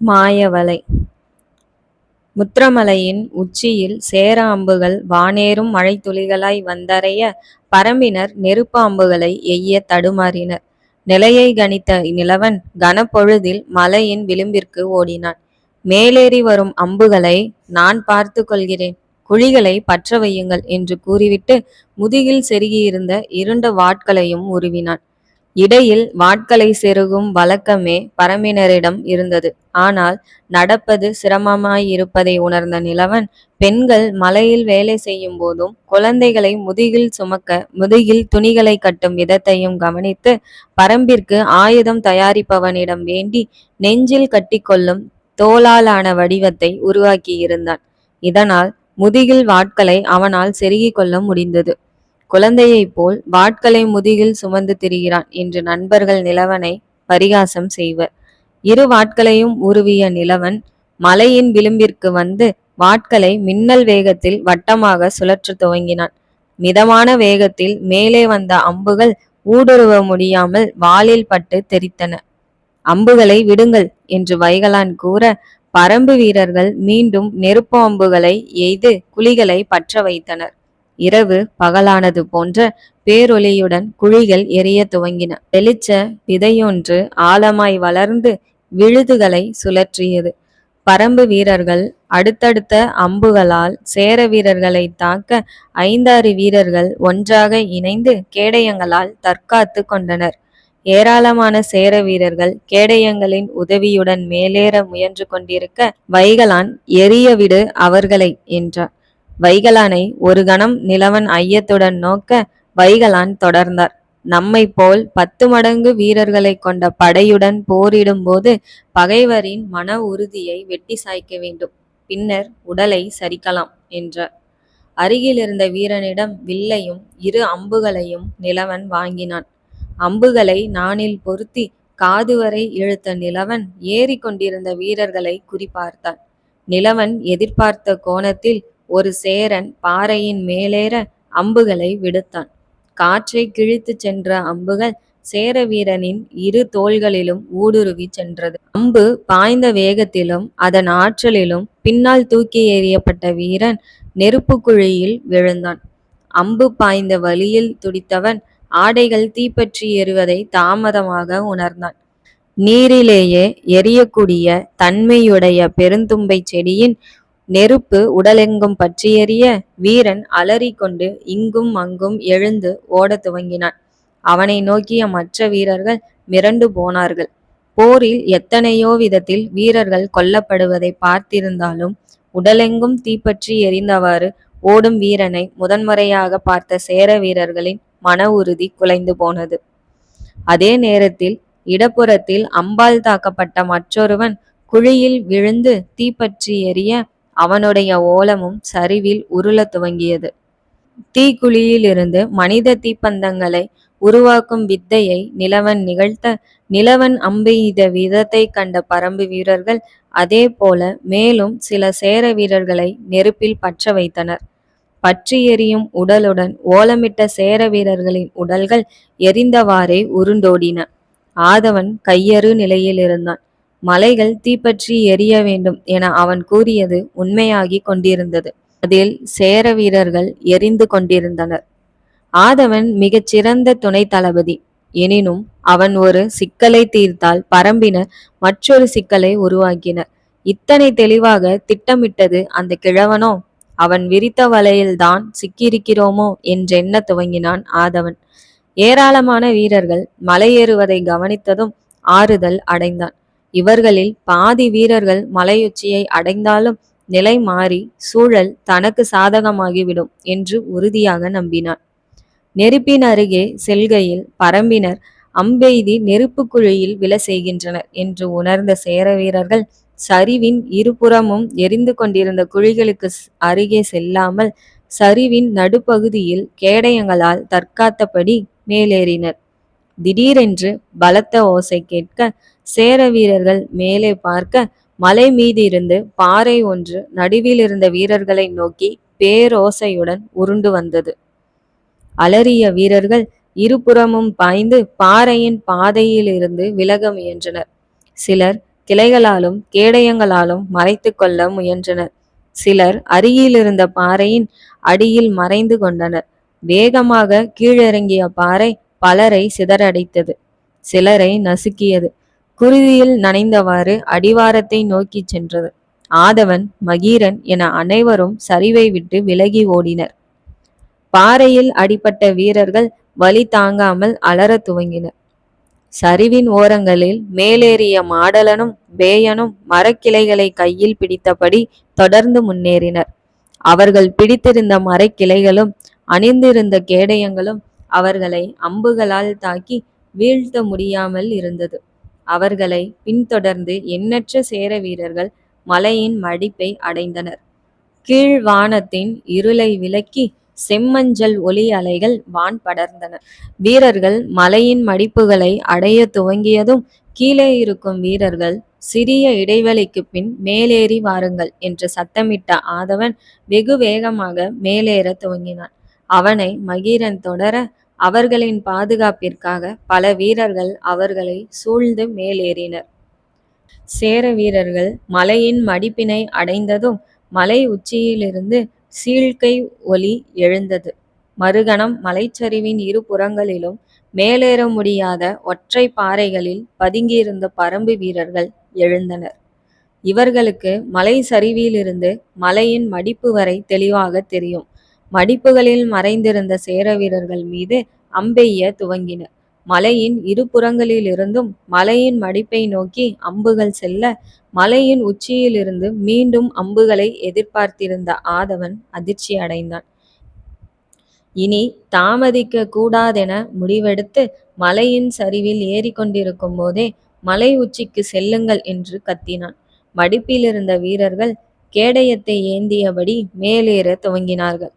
மாயவலை. முத்திரமலையின் உச்சியில் சேர அம்புகள் வானேறும் மழைத்துளிகளாய் வந்தறைய பரம்பினர் நெருப்பு அம்புகளை எய்ய தடுமாறினர். நிலையை கணித்த நிலவன் கனப்பொழுதில் மலையின் விளிம்பிற்கு ஓடினான். மேலேறி வரும் அம்புகளை நான் பார்த்து கொள்கிறேன். குழிகளை பற்ற வையுங்கள் என்று கூறிவிட்டு முதுகில் செருகியிருந்த இருண்ட வாட்களையும் உருவினான். இடையில் வாட்களை செருகும் வழக்கமே பரம்பினரிடம் இருந்தது. ஆனால் நடப்பது சிரமமாயிருப்பதை உணர்ந்த நிலவன் பெண்கள் மலையில் வேலை செய்யும் போதும் குழந்தைகளை முதுகில் சுமக்க முதுகில் துணிகளை கட்டும் விதத்தையும் கவனித்து பரம்பிற்கு ஆயுதம் தயாரிப்பவனிடம் வேண்டி நெஞ்சில் கட்டிக்கொள்ளும் தோளாலான வடிவத்தை உருவாக்கியிருந்தான். இதனால் முதுகில் வாட்களை அவனால் செருகிக் கொள்ள முடிந்தது. குழந்தையைப் போல் வாட்களை முதுகில் சுமந்து திரிகிறான் என்று நண்பர்கள் நிலவனை பரிகாசம் செய்வர். இரு வாட்களையும் உருவிய நிலவன் மலையின் விளிம்பிற்கு வந்து வாட்களை மின்னல் வேகத்தில் வட்டமாக சுழற்ற துவங்கினான். மிதமான வேகத்தில் மேலே வந்த அம்புகள் ஊடுருவ முடியாமல் வாளில் பட்டு தெரித்தன. அம்புகளை விடுங்கள் என்று வைகலான் கூற பரம்பு வீரர்கள் மீண்டும் நெருப்பு அம்புகளை எய்து குழிகளை பற்ற வைத்தனர். இரவு பகலானது போன்ற பேரொளியுடன் குழிகள் எரிய துவங்கின. வெளிச்ச விதையொன்று ஆழமாய் வளர்ந்து விழுதுகளை சுழற்றியது. பரம்பு வீரர்கள் அடுத்தடுத்த அம்புகளால் சேர வீரர்களை தாக்க ஐந்தாறு வீரர்கள் ஒன்றாக இணைந்து கேடயங்களால் தற்காத்து கொண்டனர். ஏராளமான சேர வீரர்கள் கேடயங்களின் உதவியுடன் மேலேற முயன்று கொண்டிருக்க வைகலான் எரியவிடு அவர்களை என்றார். வைகலானை ஒரு கணம் நிலவன் ஐயத்துடன் நோக்க வைகலான் தொடர்ந்தார். நம்மை போல் பத்து மடங்கு வீரர்களை கொண்ட படையுடன் போரிடும் போது பகைவரின் மன உறுதியை வெட்டி சாய்க்க வேண்டும். பின்னர் உடலை சரிக்கலாம் என்றார். அருகிலிருந்த வீரனிடம் வில்லையும் இரு அம்புகளையும் நிலவன் வாங்கினான். அம்புகளை நானில் பொருத்தி காது வரை இழுத்த நிலவன் ஏறி கொண்டிருந்த வீரர்களை குறிப்பார்த்தான் நிலவன் எதிர்பார்த்த கோணத்தில் ஒரு சேரன் பாறையின் மேலேற அம்புகளை விடுத்தான். காற்றை கிழித்துச் சென்ற அம்புகள் சேர வீரனின் இரு தோள்களிலும் ஊடுருவி சென்றது. அம்பு பாய்ந்த வேகத்திலும் அதன் ஆற்றலிலும் பின்னால் தூக்கி எறியப்பட்ட வீரன் நெருப்பு குழியில் விழுந்தான். அம்பு பாய்ந்த வழியில் துடித்தவன் ஆடைகள் தீப்பற்றி எறிவதை தாமதமாக உணர்ந்தான். நீரிலேயே எரியக்கூடிய தன்மையுடைய பெருந்தும்பை செடியின் நெருப்பு உடலெங்கும் பற்றியெறிய வீரன் அலறிக்கொண்டு இங்கும் அங்கும் எழுந்து ஓடத் துவங்கினான். அவனை நோக்கிய மற்ற வீரர்கள் மிரண்டு போனார்கள். போரில் எத்தனையோ விதத்தில் வீரர்கள் கொல்லப்படுவதை பார்த்திருந்தாலும் உடலெங்கும் தீப்பற்றி எரிந்தவாறு ஓடும் வீரனை முதன்முறையாக பார்த்த சேர வீரர்களின் மன உறுதி குலைந்து போனது. அதே நேரத்தில் இடப்புறத்தில் அம்பால் தாக்கப்பட்ட மற்றொருவன் குழியில் விழுந்து தீப்பற்றி எரிய அவனுடைய ஓலமும் சரிவில் உருள துவங்கியது. தீக்குழியிலிருந்து மனித தீப்பந்தங்களை உருவாக்கும் வித்தையை நிலவன் நிகழ்த்த நிலவன் அம்பெய்த விதத்தை கண்ட பரம்பு வீரர்கள் அதே போல மேலும் சில சேர வீரர்களை நெருப்பில் பற்ற வைத்தனர். பற்றி எரியும் உடலுடன் ஓலமிட்ட சேர வீரர்களின் உடல்கள் எரிந்தவாறே உருண்டோடின. ஆதவன் கையறு நிலையில் இருந்தான் மலைகள் தீப்பற்றி எரிய வேண்டும் என அவன் கூறியது உண்மையாகி கொண்டிருந்தது. அதில் சேர வீரர்கள் எரிந்து கொண்டிருந்தனர். ஆதவன் மிகச்சிறந்த துணை தளபதி. எனினும் அவன் ஒரு சிக்கலை தீர்த்தால் பரம்பினர் மற்றொரு சிக்கலை உருவாக்கினர் இத்தனை தெளிவாக திட்டமிட்டது அந்த கிழவனோ? அவன் விரித்த வலையில்தான் சிக்கியிருக்கிறோமோ? என்றெண்ண துவங்கினான் ஆதவன். ஏராளமான வீரர்கள் மலையேறுவதை கவனித்ததும் ஆறுதல் அடைந்தான். இவர்களில் பாதி வீரர்கள் மலையுச்சியை அடைந்தாலும் நிலை மாறி சூழல் தனக்கு சாதகமாகிவிடும் என்று உறுதியாக நம்பினான் நெருப்பின் அருகே செல்கையில் பரம்பினர் அம்பெய்தி நெருப்பு குழியில் விழ செய்கின்றனர் என்று உணர்ந்த சேர வீரர்கள் சரிவின் இருபுறமும் எரிந்து கொண்டிருந்த குழிகளுக்கு அருகே செல்லாமல் சரிவின் நடுப்பகுதியில் கேடயங்களால் தற்காத்தபடி மேலேறினர். திடீரென்று பலத்த ஓசை கேட்க சேர வீரர்கள் மேலே பார்க்க மலை மீதிருந்து பாறை ஒன்று நடுவில் இருந்த வீரர்களை நோக்கி பேரோசையுடன் உருண்டு வந்தது. அலறிய வீரர்கள் இருபுறமும் பாய்ந்து பாறையின் பாதையில் இருந்து விலக முயன்றனர். சிலர் கிளைகளாலும் கேடயங்களாலும் மறைத்து கொள்ள முயன்றனர். சிலர் அருகிலிருந்த பாறையின் அடியில் மறைந்து கொண்டனர். வேகமாக கீழிறங்கிய பாறை பலரை சிதறடைத்தது. சிலரை நசுக்கியது. குருதியில் நனைந்தவாறு அடிவாரத்தை நோக்கி சென்றது. ஆதவன் மகீரன் என அனைவரும் சரிவை விட்டு விலகி ஓடினர். பாறையில் அடிபட்ட வீரர்கள் வலி தாங்காமல் அலறத் துவங்கினர். சரிவின் ஓரங்களில் மேலேறிய மாடலனும் பேயனும் மரக்கிளைகளை கையில் பிடித்தபடி தொடர்ந்து முன்னேறினர். அவர்கள் பிடித்திருந்த மரக்கிளைகளும் அணிந்திருந்த கேடயங்களும் அவர்களை அம்புகளால் தாக்கி வீழ்த்த முடியாமல் இருந்தது. அவர்களை பின்தொடர்ந்து எண்ணற்ற சேர வீரர்கள் மலையின் மடிப்பை அடைந்தனர். கீழ் வானத்தின் இருளை விலக்கி செம்மஞ்சள் ஒளி அலைகள் வான் படர்ந்தன. வீரர்கள் மலையின் மடிப்புகளை அடைய துவங்கியதும் கீழே இருக்கும் வீரர்கள் சிறிய இடைவெளிக்கு பின் மேலேறி வாருங்கள் என்று சத்தமிட்ட ஆதவன் வெகு வேகமாக மேலேற துவங்கினான். அவனை மகிரன் தொடர அவர்களின் பாதுகாப்பிற்காக பல வீரர்கள் அவர்களை சூழ்ந்து மேலேறினர். சேர வீரர்கள் மலையின் மடிப்பினை அடைந்ததும் மலை உச்சியிலிருந்து சீழ்க்கை ஒலி எழுந்தது. மறுகணம் மலைச்சரிவின் இரு புறங்களிலும் மேலேற முடியாத ஒற்றை பாறைகளில் பதுங்கியிருந்த பரம்பு வீரர்கள் எழுந்தனர். இவர்களுக்கு மலை சரிவிலிருந்து மலையின் மடிப்பு வரை தெளிவாக தெரியும். மடிப்புகளில் மறைந்திருந்த சேர வீரர்கள் மீது அம்பெய்ய துவங்கின. மலையின் இருபுறங்களிலிருந்தும் மலையின் மடிப்பை நோக்கி அம்புகள் செல்ல மலையின் உச்சியிலிருந்து மீண்டும் அம்புகளை எதிர்பார்த்திருந்த ஆதவன் அதிர்ச்சி அடைந்தான். இனி தாமதிக்க கூடாதென முடிவெடுத்து மலையின் சரிவில் ஏறிக்கொண்டிருக்கும் போதே மலை உச்சிக்கு செல்லுங்கள் என்று கத்தினான். மடிப்பிலிருந்த வீரர்கள் கேடயத்தை ஏந்தியபடி மேலேற துவங்கினார்கள்.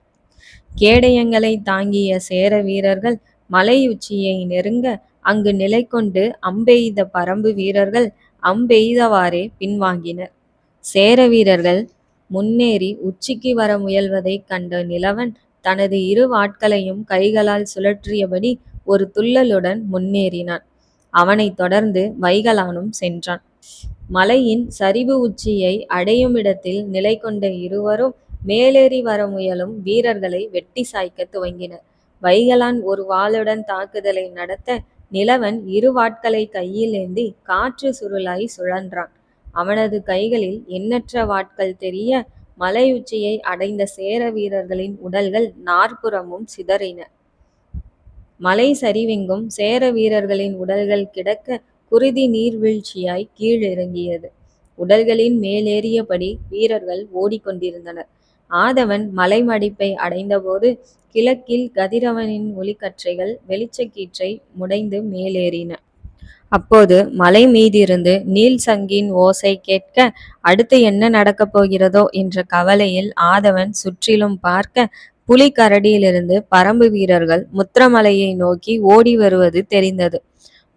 கேடயங்களை தாங்கிய சேர வீரர்கள் மலை உச்சியை நெருங்க அங்கு நிலை கொண்டு அம்பெய்த பரம்பு வீரர்கள் அம்பெய்தவாறே பின்வாங்கினர். சேர வீரர்கள் முன்னேறி உச்சிக்கு வர முயல்வதைக் கண்ட நிலவன் தனது இரு வாட்களையும் கைகளால் சுழற்றியபடி ஒரு துள்ளலுடன் முன்னேறினான். அவனைத் தொடர்ந்து வைகலானும் சென்றான். மலையின் சரிவு உச்சியை அடையுமிடத்தில் நிலை கொண்ட இருவரும் மேலேறி வர முயலும் வீரர்களை வெட்டி சாய்க்க துவங்கினர் வைகலான் ஒரு வாளுடன் தாக்குதலை நடத்த நிலவன் இரு வாட்களை கையில் ஏந்தி காற்று சுருளாய் சுழன்றான். அவனது கைகளில் எண்ணற்ற வாட்கள் தெரிய மலையுச்சியை அடைந்த சேர வீரர்களின் உடல்கள் நாற்புறமும் சிதறின. மலை சரிவெங்கும் சேர வீரர்களின் உடல்கள் கிடக்க குருதி நீர்வீழ்ச்சியாய் கீழிறங்கியது. உடல்களின் மேலேறியபடி வீரர்கள் ஓடிக்கொண்டிருந்தனர். ஆதவன் மலைமடிப்பை அடைந்தபோது கிழக்கில் கதிரவனின் ஒளிக்கற்றைகள் வெளிச்சக்கீற்றை முடைந்து மேலேறின. அப்போது மலை மீதிருந்து நீல் சங்கின் ஓசை கேட்க அடுத்து என்ன நடக்கப் போகிறதோ? என்ற கவலையில் ஆதவன் சுற்றிலும் பார்க்க புலிகரடியிலிருந்து பரம்பு வீரர்கள் முத்திரமலையை நோக்கி ஓடி வருவது தெரிந்தது.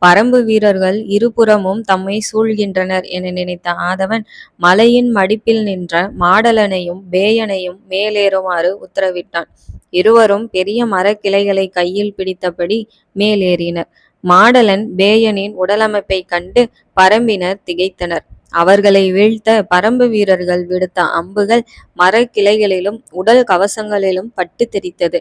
பரம்பு வீரர்கள் இருபுறமும் தம்மை சூழ்கின்றனர் என நினைத்த ஆதவன் மலையின் மடிப்பில் நின்ற மாடலனையும் பேயனையும் மேலேறுமாறு உத்தரவிட்டான். இருவரும் பெரிய மரக்கிளைகளை கையில் பிடித்தபடி மேலேறினர். மாடலன் பேயனின் உடலமைப்பைக் கண்டு பரம்பினர் திகைத்தனர். அவர்களை வீழ்த்த பரம்பு வீரர்கள் விடுத்த அம்புகள் மரக்கிளைகளிலும் உடல் கவசங்களிலும் பட்டு தெரித்தது.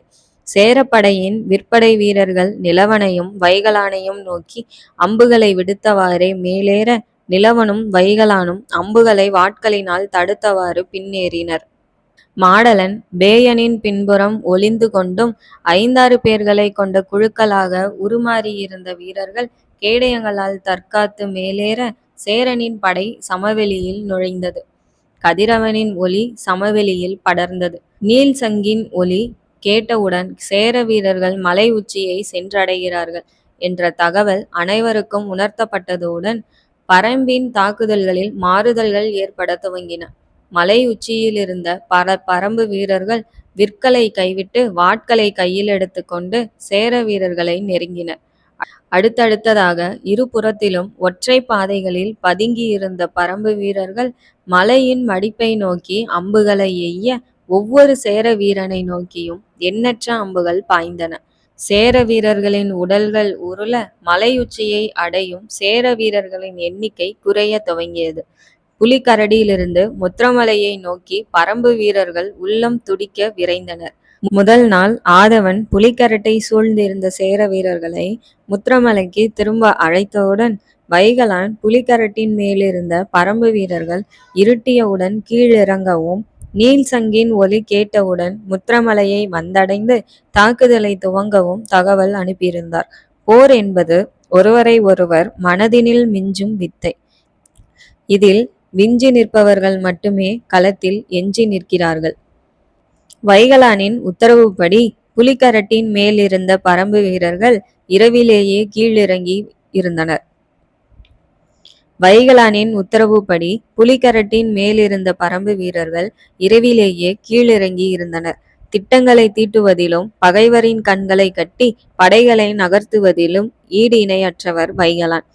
சேரப்படையின் விற்படை வீரர்கள் நிலவனையும் வைகலானையும் நோக்கி அம்புகளை விடுத்தவாறே மேலேற நிலவனும் வைகலானும் அம்புகளை வாட்களினால் தடுத்தவாறு பின்னேறினர். மாடலன் பேயனின் பின்புறம் ஒளிந்து கொண்டும் ஐந்தாறு பேர்களை கொண்ட குழுக்களாக உருமாறியிருந்த வீரர்கள் கேடயங்களால் தற்காத்து மேலேற சேரனின் படை சமவெளியில் நுழைந்தது. கதிரவனின் ஒளி சமவெளியில் படர்ந்தது. நீல் சங்கின் ஒளி கேட்டவுடன் சேர வீரர்கள் மலை உச்சியை சென்றடைகிறார்கள் என்ற தகவல் அனைவருக்கும் உணர்த்தப்பட்டதுடன் பரம்பின் தாக்குதல்களில் மாறுதல்கள் ஏற்பட துவங்கின. மலை உச்சியிலிருந்த பர பரம்பு வீரர்கள் விற்களை கைவிட்டு வாட்களை கையில் எடுத்துக்கொண்டு சேர வீரர்களை நெருங்கினர் அடுத்தடுத்ததாக இருபுறத்திலும் ஒற்றை பாதைகளில் பதுங்கியிருந்த பரம்பு வீரர்கள் மலையின் மடிப்பை நோக்கி அம்புகளை எய்ய ஒவ்வொரு சேர வீரனை நோக்கியும் எண்ணற்ற அம்புகள் பாய்ந்தன சேர வீரர்களின் உடல்கள் உருள மலையுச்சியை அடையும் சேர வீரர்களின் எண்ணிக்கை குறைய துவங்கியது. புலிக்கரடியிலிருந்து முத்திரமலையை நோக்கி பரம்பு வீரர்கள் உள்ளம் துடிக்க விரைந்தனர். முதல் நாள் ஆதவன் புலிக்கரட்டை சூழ்ந்திருந்த சேர வீரர்களை முத்திரமலைக்கு திரும்ப அழைத்தவுடன் வைகலான் புலிக்கரட்டின் மேலிருந்த பரம்பு வீரர்கள் இருட்டியவுடன் கீழிறங்கவும் நீல் சங்கின் ஒலி கேட்டவுடன் முத்திரமலையை வந்தடைந்து தாக்குதலை துவங்கவும் தகவல் அனுப்பியிருந்தார். போர் என்பது ஒருவரை ஒருவர் மனதினில் மிஞ்சும் வித்தை. இதில் விஞ்சி நிற்பவர்கள் மட்டுமே களத்தில் எஞ்சி நிற்கிறார்கள். வைகலானின் உத்தரவுப்படி புலிக்கரட்டின் மேலிருந்த பரம்பு வீரர்கள் இரவிலேயே கீழிறங்கி இருந்தனர். வைகலானின் உத்தரவுப்படி புலிக்கரட்டின் மேலிருந்த பரம்பு வீரர்கள் இரவிலேயே கீழிறங்கி இருந்தனர். திட்டங்களை தீட்டுவதிலும் பகைவரின் கண்களை கட்டி படைகளை நகர்த்துவதிலும் ஈடு இணையற்றவர் வைகலான்.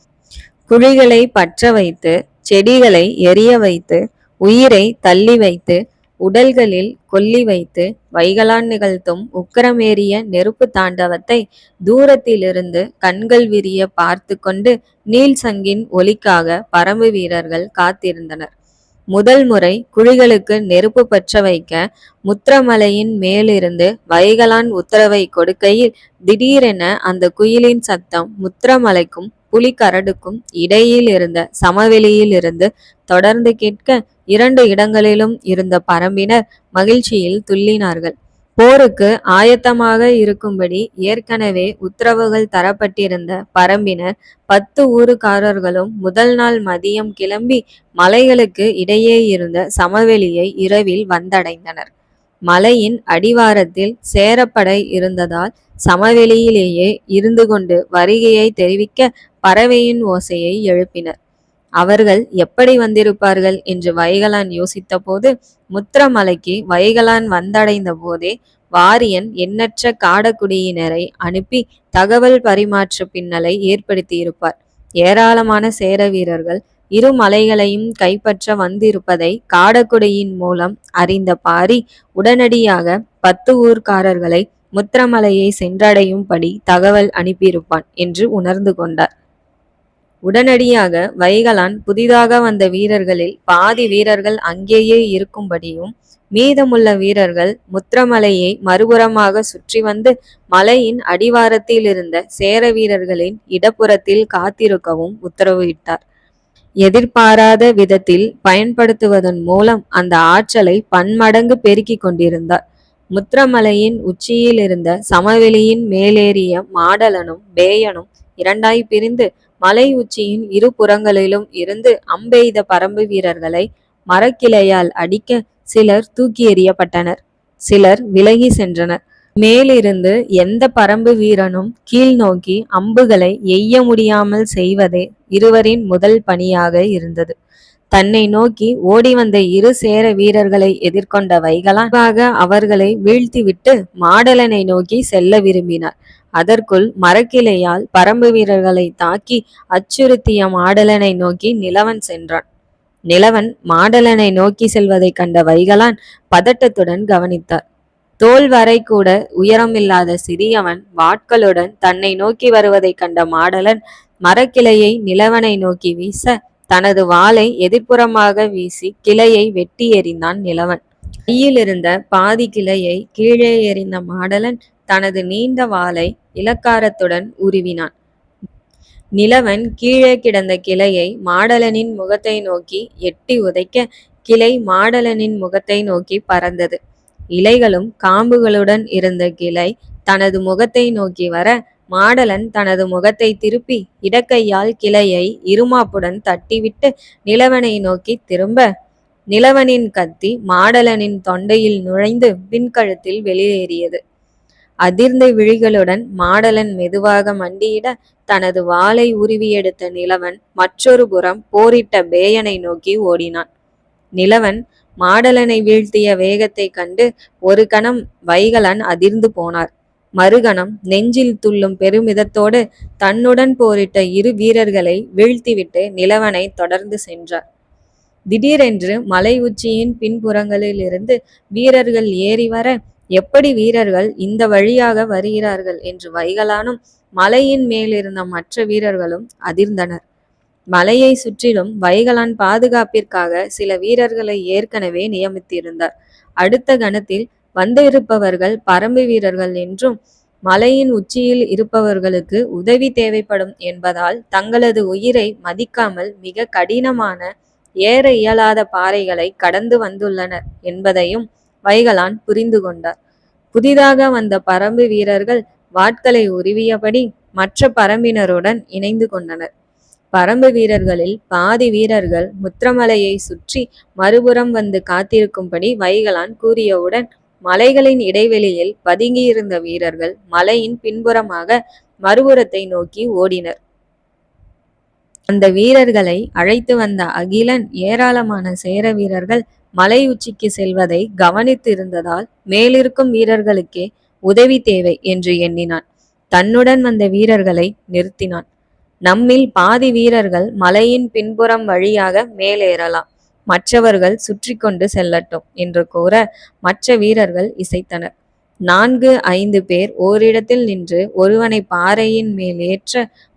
குழிகளை பற்ற வைத்து, செடிகளை எரிய வைத்து, உயிரை தள்ளி வைத்து, உடல்களில் கொல்லி வைத்து வைகலான் நிகழ்த்தும் உக்கிரமேறிய நெருப்பு தாண்டவத்தை தூரத்திலிருந்து கண்கள் விரிய பார்த்து கொண்டு நீல் சங்கின் ஒலிக்காக பரம்பு வீரர்கள் காத்திருந்தனர். முதல் முறை குழிகளுக்கு நெருப்பு பற்ற வைக்க முத்திரமலையின் மேலிருந்து வைகலான் உத்தரவை கொடுக்கையில் திடீரென அந்த குயிலின் சத்தம் முத்திரமலைக்கும் புலிக்கரடுக்கும் இடையில் இருந்த சமவெளியில் இருந்து தொடர்ந்து கேட்க இரண்டு இடங்களிலும் இருந்த பரம்பினர் மகிழ்ச்சியில் துள்ளினார்கள். போருக்கு ஆயத்தமாக இருக்கும்படி ஏற்கனவே உத்தரவுகள் தரப்பட்டிருந்த பரம்பினர் பத்து ஊருக்காரர்களும் முதல் நாள் மதியம் கிளம்பி மலைகளுக்கு இடையே இருந்த சமவெளியை இரவில் வந்தடைந்தனர். மலையின் அடிவாரத்தில் சேரப்படை இருந்ததால் சமவெளியிலேயே இருந்து கொண்டு வருகையை தெரிவிக்க பறவையின் ஓசையை எழுப்பினர். அவர்கள் எப்படி வந்திருப்பார்கள் என்று வைகலான் யோசித்தபோது முத்திரமலைக்கு வைகலான் வந்தடைந்த போதே வாரியன் எண்ணற்ற காடக்குடியினரை அனுப்பி தகவல் பரிமாற்ற பின்னலை ஏற்படுத்தியிருப்பார். ஏராளமான சேர வீரர்கள் இரு மலைகளையும் கைப்பற்ற வந்திருப்பதை காடக்குடியின் மூலம் அறிந்த பாரி உடனடியாக பத்து ஊர்க்காரர்களை முத்திரமலையை சென்றடையும்படி தகவல் அனுப்பியிருப்பான் என்று உணர்ந்து கொண்டார். உடனடியாக வைகலான் புதிதாக வந்த வீரர்களில் பாதி வீரர்கள் அங்கேயே இருக்கும்படியும் மீதமுள்ள வீரர்கள் முத்திரமலையை மறுபுறமாக சுற்றி வந்து மலையின் அடிவாரத்தில் இருந்த சேர வீரர்களின் இடப்புறத்தில் காத்திருக்கவும் உத்தரவு இட்டார். எதிர்பாராத விதத்தில் பயன்படுத்துவதன் மூலம் அந்த ஆற்றலை பன்மடங்கு பெருக்கிக் கொண்டிருந்தார். முத்திரமலையின் உச்சியிலிருந்த சமவெளியின் மேலேறிய மாடலனும் பேயனும் இரண்டாய் பிரிந்து மலை உச்சியின் இரு புறங்களிலும் இருந்து அம்பெய்த பரம்பு வீரர்களை மரக்கிளையால் அடிக்க சிலர் தூக்கி எறியப்பட்டனர். சிலர் விலகிச் சென்றனர். மேலிருந்து எந்த பரம்பு வீரனும் கீழ் நோக்கி அம்புகளை எய்ய முடியாமல் செய்வதே இருவரின் முதல் பணியாக இருந்தது. தன்னை நோக்கி ஓடிவந்த இரு சேர வீரர்களை எதிர்கொண்ட வைகலாக அவர்களை வீழ்த்திவிட்டு மாடலனை நோக்கி செல்ல விரும்பினார். அதற்குள் மரக்கிளையால் பரம்பு வீரர்களை தாக்கி அச்சுறுத்திய மாடலனை நோக்கி நிலவன் சென்றான். நிலவன் மாடலனை நோக்கி செல்வதைக் கண்ட வைகலான் பதட்டத்துடன் கவனித்தார். தோல் வரைகூட உயரமில்லாத சிறியவன் வாட்களுடன் தன்னை நோக்கி வருவதைக் கண்ட மாடலன் மரக்கிளையை நிலவனை நோக்கி வீச, தனது வாளை எதிர்ப்புறமாக வீசி கிளையை வெட்டி எறிந்தான் நிலவன். கையிலிருந்த பாதி கிளையை கீழே எறிந்த மாடலன் தனது நீண்ட வாளை இலக்காரத்துடன் உருவினான். நிலவன் கீழே கிடந்த கிளையை மாடலனின் முகத்தை நோக்கி எட்டி உதைக்க, கிளை மாடலனின் முகத்தை நோக்கி பறந்தது. இலைகளும் காம்புகளுடன் இருந்த கிளை தனது முகத்தை நோக்கி வர, மாடலன் தனது முகத்தை திருப்பி இடக்கையால் கிளையை இருமாப்புடன் தட்டிவிட்டு நிலவனை நோக்கி திரும்ப, நிலவனின் கத்தி மாடலனின் தொண்டையில் நுழைந்து பின்கழுத்தில் வெளியேறியது. அதிர்ந்த விழிகளுடன் மாடலன் மெதுவாக மண்டியிட, தனது வாளை உருவியெடுத்த நிலவன் மற்றொரு புறம் போரிட்ட பேயனை நோக்கி ஓடினான். நிலவன் மாடலனை வீழ்த்திய வேகத்தைக் கண்டு ஒரு கணம் வைகலன் அதிர்ந்து போனார். மறுகணம் நெஞ்சில் துள்ளும் பெருமிதத்தோடு தன்னுடன் போரிட்ட இரு வீரர்களை வீழ்த்திவிட்டு நிலவனைத் தொடர்ந்து சென்றார். திடீரென்று மலை உச்சியின் பின்புறங்களிலிருந்து வீரர்கள் ஏறி வர எப்படி வீரர்கள் இந்த வழியாக வருகிறார்கள் என்று வைகலானும் மலையின் மேலிருந்த மற்ற வீரர்களும் அதிர்ந்தனர் மலையை சுற்றிலும் வைகலான் பாதுகாப்பிற்காக சில வீரர்களை ஏற்கனவே நியமித்திருந்தார். அடுத்த கணத்தில் வந்திருப்பவர்கள் பரம்பு வீரர்கள் என்றும் மலையின் உச்சியில் இருப்பவர்களுக்கு உதவி தேவைப்படும் என்பதால் தங்களது உயிரை மதிக்காமல் மிக கடினமான ஏற இயலாத பாறைகளை கடந்து வந்துள்ளனர் என்பதையும் வைகலான் புரிந்து கொண்டார். புதிதாக வந்த பரம்பு வீரர்கள் வாட்களை உருவியபடி மற்ற பரம்பினருடன் இணைந்து கொண்டனர். பரம்பு வீரர்களில் பாதி வீரர்கள் முத்திரமலையை சுற்றி மறுபுறம் வந்து காத்திருக்கும்படி வைகலான் கூறியவுடன் மலைகளின் இடைவெளியில் பதுங்கியிருந்த வீரர்கள் மலையின் பின்புறமாக மறுபுறத்தை நோக்கி ஓடினர். அந்த வீரர்களை அழைத்து வந்த அகிலன் ஏராளமான சேர வீரர்கள் மலை உச்சிக்கு செல்வதை கவனித்திருந்ததால் மேலிருக்கும் வீரர்களுக்கே உதவி தேவை என்று எண்ணினான். தன்னுடன் வந்த வீரர்களை நிறுத்தினான். நம்மில் பாதி வீரர்கள் மலையின் பின்புறம் வழியாக மேலேறலாம். மற்றவர்கள் சுற்றி கொண்டு செல்லட்டும் என்று கூற மற்ற வீரர்கள் இசைத்தனர். நான்கு ஐந்து பேர் ஓரிடத்தில் நின்று ஒருவனை பாறையின் மேல் ஏற்ற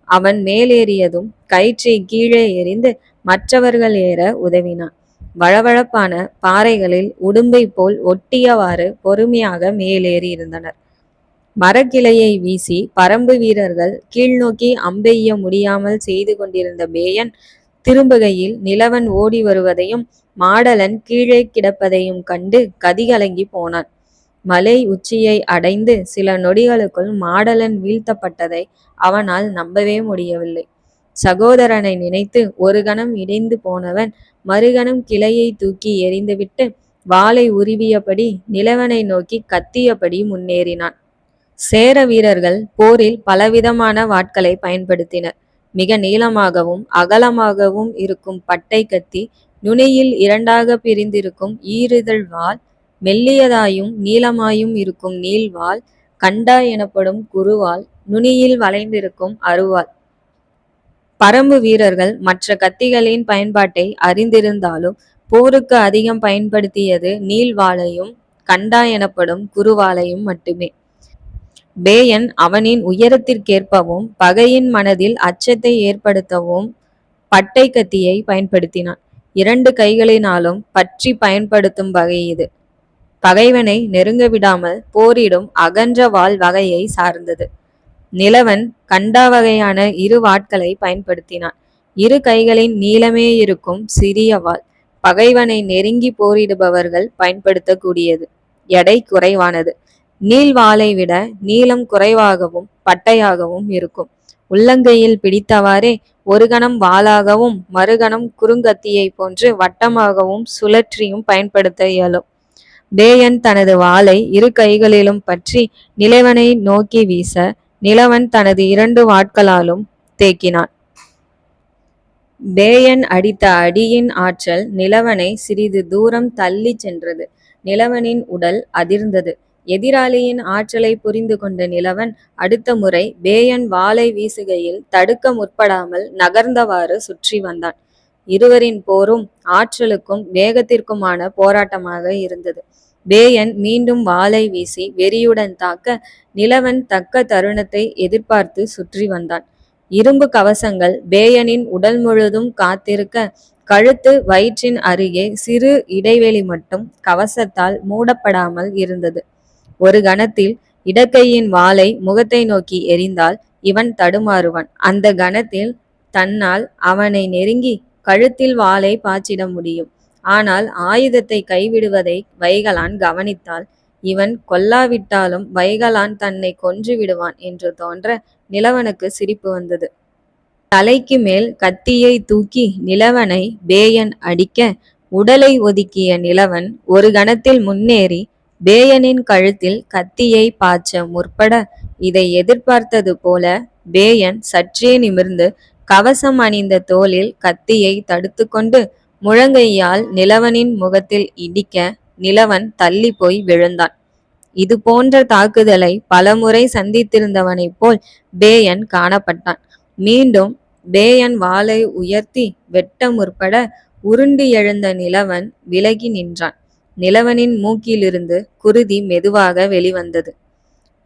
அவன் மேலேறியதும் கயிற்றை கீழே எறிந்து மற்றவர்கள் ஏற உதவினான். வழவழப்பான பாறைகளில் உடும்பை போல் ஒட்டியவாறு பொறுமையாக மேலேறி இருந்தனர். மரக்கிளையை வீசி பரம்பு வீரர்கள் கீழ்நோக்கி அம்பெய்ய முடியாமல் செய்து கொண்டிருந்த பேயன் திரும்புகையில் நிலவன் ஓடி வருவதையும் மாடலன் கீழே கிடப்பதையும் கண்டு கதிகலங்கி போனான். மலை உச்சியை அடைந்து சில நொடிகளுக்குள் மாடலன் வீழ்த்தப்பட்டதை அவனால் நம்பவே முடியவில்லை. சகோதரனை நினைத்து ஒரு கணம் இடைந்து போனவன் மறுகணம் கிளையை தூக்கி எறிந்துவிட்டு வாளை உருவியபடி நிலவனை நோக்கி கத்தியபடி முன்னேறினான். சேர வீரர்கள் போரில் பலவிதமான வாட்களை பயன்படுத்தினர். மிக நீளமாகவும் அகலமாகவும் இருக்கும் பட்டை கத்தி நுனியில் இரண்டாக பிரிந்திருக்கும் ஈரிதழ் வாள் மெல்லியதாயும் நீளமாயும் இருக்கும் நீள்வாள் கண்டா எனப்படும் குருவால் நுனியில் வளைந்திருக்கும் அருவாள் பரம்பு வீரர்கள் மற்ற கத்திகளின் பயன்பாட்டை அறிந்திருந்தாலும் போருக்கு அதிகம் பயன்படுத்தியது நீள்வாளையும் கண்டா எனப்படும் குருவாலையும் மட்டுமே. பேயன் அவனின் உயரத்திற்கேற்பவும் பகையின் மனதில் அச்சத்தை ஏற்படுத்தவும் பட்டை கத்தியை பயன்படுத்தினான். இரண்டு கைகளினாலும் பற்றி பயன்படுத்தும் வகை இது. பகைவனை நெருங்க விடாமல் போரிடும் அகன்ற வாள் வகையை சார்ந்தது. நிலவன் கண்டா வகையான இரு வாட்களை பயன்படுத்தினான். இரு கைகளின் நீளமே இருக்கும் சிறிய வாள் பகைவனை நெருங்கி போரிடுபவர்கள் பயன்படுத்தக்கூடியது. எடை குறைவானது. நீள்வாளை விட நீளம் குறைவாகவும் பட்டையாகவும் இருக்கும். உள்ளங்கையில் பிடித்தவாறே ஒரு கணம் வாளாகவும் மறுகணம் குறுங்கத்தியை போன்று வட்டமாகவும் சுழற்றியும் பயன்படுத்த இயலும். பேயன் தனது வாளை இரு கைகளிலும் பற்றி நிலவனை நோக்கி வீச நிலவன் தனது இரண்டு வாட்களாலும் தேக்கினான். பேயன் அடித்த அடியின் ஆற்றல் நிலவனை சிறிது தூரம் தள்ளி சென்றது. நிலவனின் உடல் அதிர்ந்தது. எதிராளியின் ஆற்றலை புரிந்து கொண்ட நிலவன் அடுத்த முறை பேயன் வாளை வீசுகையில் தடுக்க முற்படாமல் நகர்ந்தவாறு சுற்றி வந்தான். இருவரின் போரும் ஆற்றலுக்கும் வேகத்திற்குமான போராட்டமாக இருந்தது. பேயன் மீண்டும் வாளை வீசி வெறியுடன் தாக்க நிலவன் தக்க தருணத்தை எதிர்பார்த்து சுற்றி வந்தான். இரும்பு கவசங்கள் பேயனின் உடல் முழுதும் காத்திருக்க கழுத்து வயிற்றின் அருகே சிறு இடைவெளி மட்டும் கவசத்தால் மூடப்படாமல் இருந்தது. ஒரு கணத்தில் இடக்கையின் வாளை முகத்தை நோக்கி எரிந்தால் இவன் தடுமாறுவான். அந்த கணத்தில் தன்னால் அவனை நெருங்கி கழுத்தில் வாளை பாய்ச்சிட முடியும். ஆனால் ஆயுதத்தை கைவிடுவதை வைகலான் கவனித்தால் இவன் கொல்லாவிட்டாலும் வைகலான் தன்னை கொன்று விடுவான் என்று தோன்ற நிலவனுக்கு சிரிப்பு வந்தது. தலைக்கு மேல் கத்தியை தூக்கி நிலவனை பேயன் அடிக்க உடலை ஒதுக்கிய நிலவன் ஒரு கணத்தில் முன்னேறி பேயனின் கழுத்தில் கத்தியை பாய்ச்ச முற்பட இதை எதிர்பார்த்தது போல பேயன் சற்றே நிமிர்ந்து கவசம் அணிந்த தோளில் கத்தியை தடுத்து கொண்டு முழங்கையால் நிலவனின் முகத்தில் இடிக்க நிலவன் தள்ளி போய் விழுந்தான். இது போன்ற தாக்குதலை பலமுறை சந்தித்திருந்தவனைப் போல் பேயன் காணப்பட்டான். மீண்டும் பேயன் வாளை உயர்த்தி வெட்ட முற்பட உருண்டு எழுந்த நிலவன் விலகி நின்றான். நிலவனின் மூக்கிலிருந்து குருதி மெதுவாக வெளிவந்தது.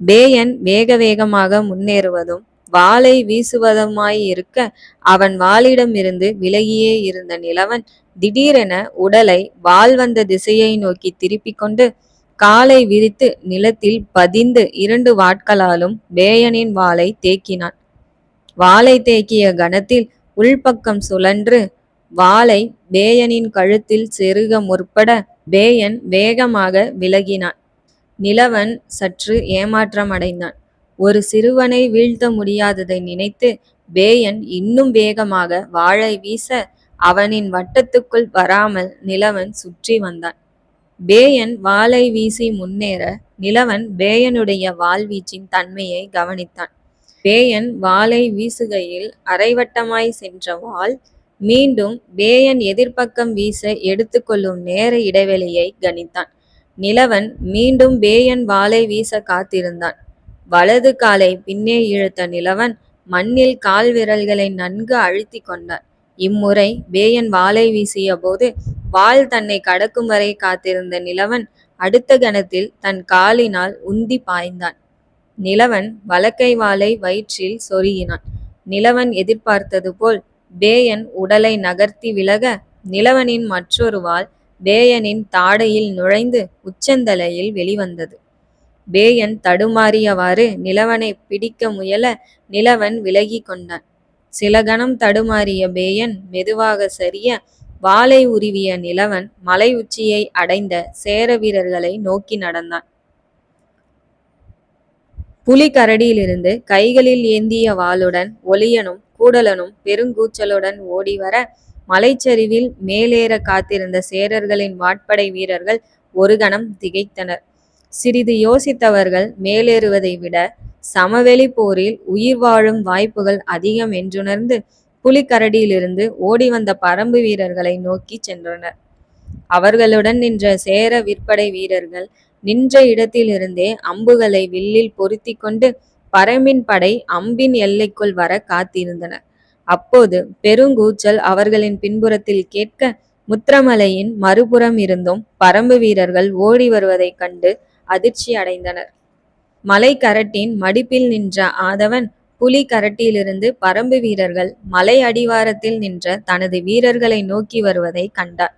பேயன் வேக வேகமாக முன்னேறுவதும் வாளை வீசுவதுமாயிருக்க அவன் வாளிடமிருந்து விலகியே இருந்த நிலவன் திடீரென உடலை வாள் வந்த திசையை நோக்கி திருப்பிக் கொண்டு காலை விரித்து நிலத்தில் பதிந்து இரண்டு வாட்களாலும் பேயனின் வாளை தேக்கினான். வாளை தேக்கிய கணத்தில் உள்பக்கம் சுழன்று வாளை பேயனின் கழுத்தில் செருக முற்பட பேயன் வேகமாக விலகினான். நிலவன் சற்று ஏமாற்றமடைந்தான். ஒரு சிறுவனை வீழ்த்த முடியாததை நினைத்து பேயன் இன்னும் வேகமாக வாழை வீச அவனின் வட்டத்துக்குள் வராமல் நிலவன் சுற்றி வந்தான். பேயன் வாளை வீசி முன்னேற நிலவன் பேயனுடைய வாள்வீச்சின் தன்மையை கவனித்தான். பேயன் வாளை வீசுகையில் அரைவட்டமாய் சென்ற வாள் மீண்டும் பேயன் எதிர்ப்பக்கம் வீச எடுத்துக்கொள்ளும் நேர இடைவெளியை கணித்தான். நிலவன் மீண்டும் பேயன் வாளை வீச காத்திருந்தான். வலது காலை பின்னே இழுத்த நிலவன் மண்ணில் கால் விரல்களை நன்கு அழுத்தி கொண்டான். இம்முறை பேயன் வாளை வீசிய போது வாள் தன்னை கடக்கும் வரை காத்திருந்த நிலவன் அடுத்த கணத்தில் தன் காலினால் உந்தி பாய்ந்தான். நிலவன் வலக்கை வாளை வயிற்றில் சொருகினான். நிலவன் எதிர்பார்த்தது போல் பேயன் உடலை நகர்த்தி விலக நிலவனின் மற்றொரு வாள் பேயனின் தாடையில் நுழைந்து உச்சந்தலையில் வெளிவந்தது. பேயன் தடுமாறியவாறு நிலவனை பிடிக்க முயல நிலவன் விலகி கொண்டான். சில கணம் தடுமாறிய பேயன் மெதுவாக சரிய வாளை உருவிய நிலவன் மலை உச்சியை அடைந்த சேர வீரர்களை நோக்கி நடந்தான். புலிகரடியிலிருந்து கைகளில் ஏந்திய வாளுடன் ஒளியனும் கூடலனும் பெருங்கூச்சலுடன் ஓடி வர மலைச்சரிவில் மேலேற காத்திருந்த சேரர்களின் வாட்படை வீரர்கள் ஒரு கணம் திகைத்தனர். சிறிது யோசித்தவர்கள் மேலேறுவதை விட சமவெளி போரில் உயிர் வாழும் வாய்ப்புகள் அதிகம் என்றுணர்ந்து புலிக்கரடியிலிருந்து ஓடி வந்த பரம்பு வீரர்களை நோக்கி சென்றனர். அவர்களுடன் நின்ற சேர விற்படை வீரர்கள் நின்ற இடத்திலிருந்தே அம்புகளை வில்லில் பொருத்தி கொண்டு பரம்பின் படை அம்பின் எல்லைக்குள் வர காத்திருந்தனர் அப்போது பெருங்கூச்சல் அவர்களின் பின்புறத்தில் கேட்க முத்திரமலையின் மறுபுறம் இருந்தும் பரம்பு வீரர்கள் ஓடி வருவதைக் கண்டு அதிர்ச்சி அடைந்தனர். மலை கரட்டின் மடிப்பில் நின்ற ஆதவன் புலி கரட்டியிலிருந்து பரம்பு வீரர்கள் மலை அடிவாரத்தில் நின்ற தனது வீரர்களை நோக்கி வருவதை கண்டார்.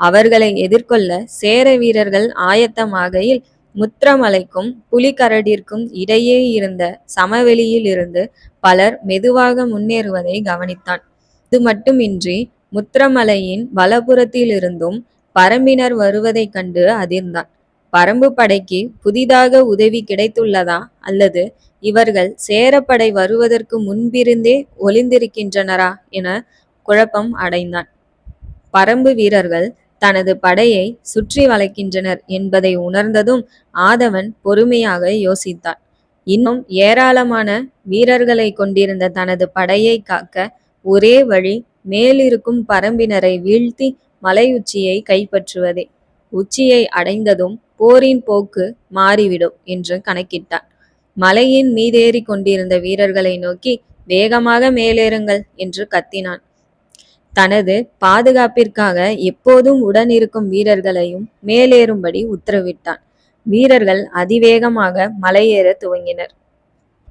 அவர்களை எதிர்கொள்ள சேர வீரர்கள் ஆயத்தமாகையில் முத்திரமலைக்கும் புலிகரடிற்கும் இடையே இருந்த சமவெளியில் இருந்து பலர் மெதுவாக முன்னேறுவதை கவனித்தான். இது மட்டுமின்றி முத்திரமலையின் வலப்புறத்திலிருந்தும் பரம்பினர் வருவதைக் கண்டு அதிர்ந்தான். பரம்பு படைக்கு புதிதாக உதவி கிடைத்துள்ளதா? அல்லது இவர்கள் சேரப்படை வருவதற்கு முன்பிருந்தே ஒளிந்திருக்கின்றனரா? என குழப்பம் அடைந்தான். பரம்பு வீரர்கள் தனது படையை சுற்றி வளைக்கின்றனர் என்பதை உணர்ந்ததும் ஆதவன் பொறுமையாக யோசித்தான். இன்னும் ஏராளமான வீரர்களை கொண்டிருந்த தனது படையை காக்க ஒரே வழி மேலிருக்கும் பரம்பினரை வீழ்த்தி மலை உச்சியை கைப்பற்றுவதே. உச்சியை அடைந்ததும் போரின் போக்கு மாறிவிடும் என்று கணக்கிட்டான். மலையின் மீதேறி கொண்டிருந்த வீரர்களை நோக்கி வேகமாக மேலேறுங்கள் என்று கத்தினான். தனது பாதுகாப்பிற்காக எப்போதும் உடன் இருக்கும் வீரர்களையும் மேலேறும்படி உத்தரவிட்டான். வீரர்கள் அதிவேகமாக மலையேற துவங்கினர்.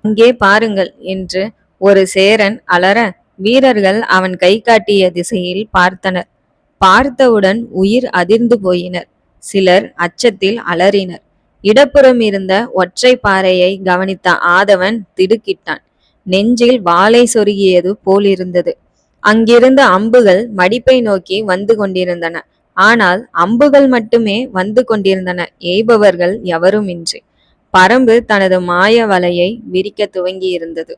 இங்கே பாருங்கள் என்று ஒரு சேரன் அலற வீரர்கள் அவன் கை காட்டிய திசையில் பார்த்தனர். பார்த்தவுடன் உயிர் அதிர்ந்து போயினர். சிலர் அச்சத்தில் அலறினர். இடப்புறம் இருந்த ஒற்றை பாறையை கவனித்த ஆதவன் திடுக்கிட்டான். நெஞ்சில் வாளை சொருகியது போலிருந்தது. அங்கிருந்த அம்புகள் மடிப்பை நோக்கி வந்து கொண்டிருந்தன. ஆனால் அம்புகள் மட்டுமே வந்து கொண்டிருந்தன. எய்பவர்கள் எவருமின்றி. பரம்பு தனது மாய வலையை விரிக்க துவங்கியிருந்தது.